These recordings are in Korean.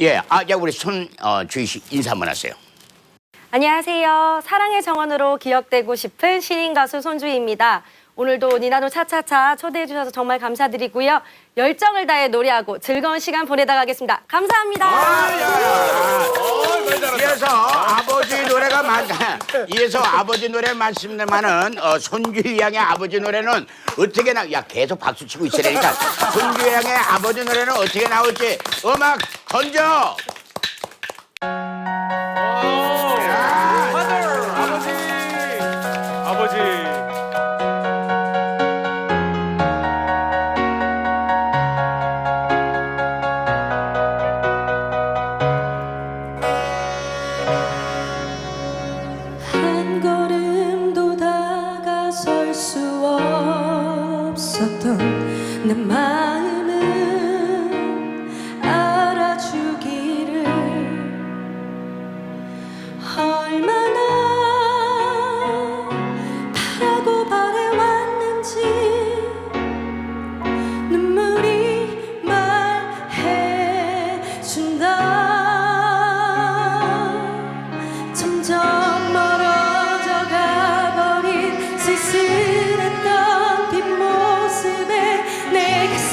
예, 아, 야, 우리 손, 어, 주희 씨 인사 한번 하세요. 안녕하세요. 사랑의 정원으로 기억되고 싶은 신인 가수 손주희입니다. 오늘도 니나노 차차차 초대해 주셔서 정말 감사드리고요. 열정을 다해 노래하고 즐거운 시간 보내다 가겠습니다. 감사합니다. 이어서 아버지 노래가 많, 이어서 아버지 노래 많습니다만은, 어, 손주희 양의 아버지 노래는 어떻게 나, 야, 계속 박수 치고 있어야 되니까. 손주희 양의 아버지 노래는 어떻게 나올지 음악 던져! 아버지. 한 걸음도 다가설 수 없었던 내 마음은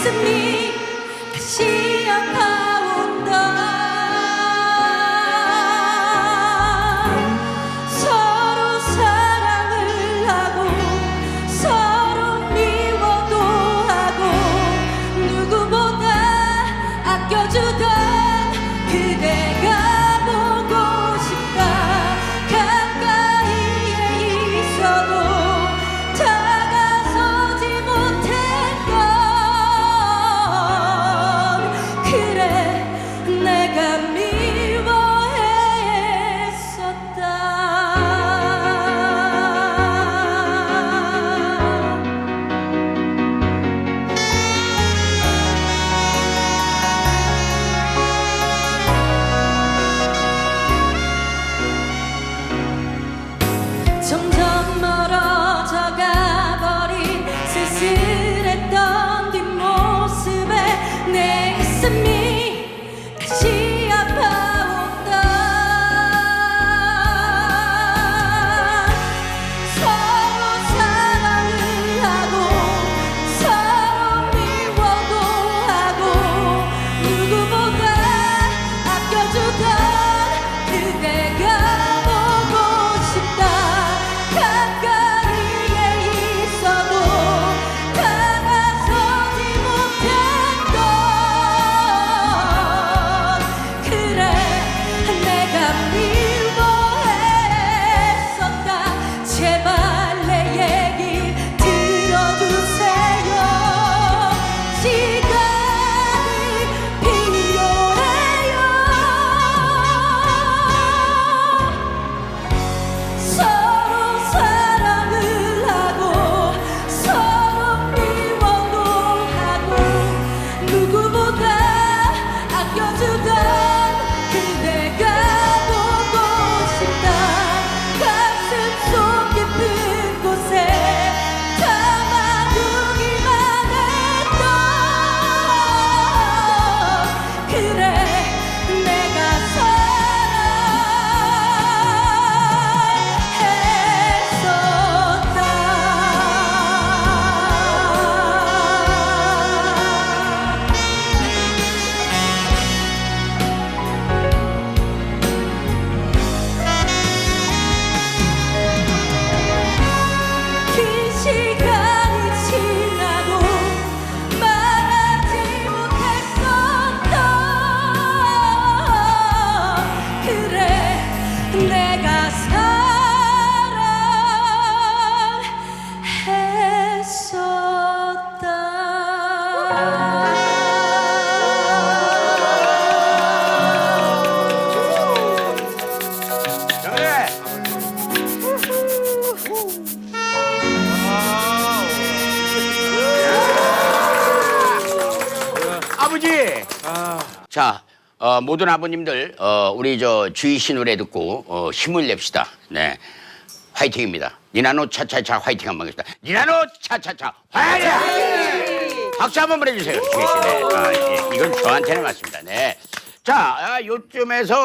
가슴이 다시 아파온다. 서로 사랑을 하고 서로 미워도 하고 누구보다 아껴주던 아버지! 자, 어, 모든 아버님들, 어, 우리 저씨 노래 듣고 어, 힘을 냅시다. 네. 화이팅입니다. 니나노 차차차 화이팅 한번 하겠습니다. 니나노 차차차 화이팅! 박수 한번 보내주세요. 씨. 네. 아, 예. 이건 저한테는 맞습니다. 네. 자, 아, 요쯤에서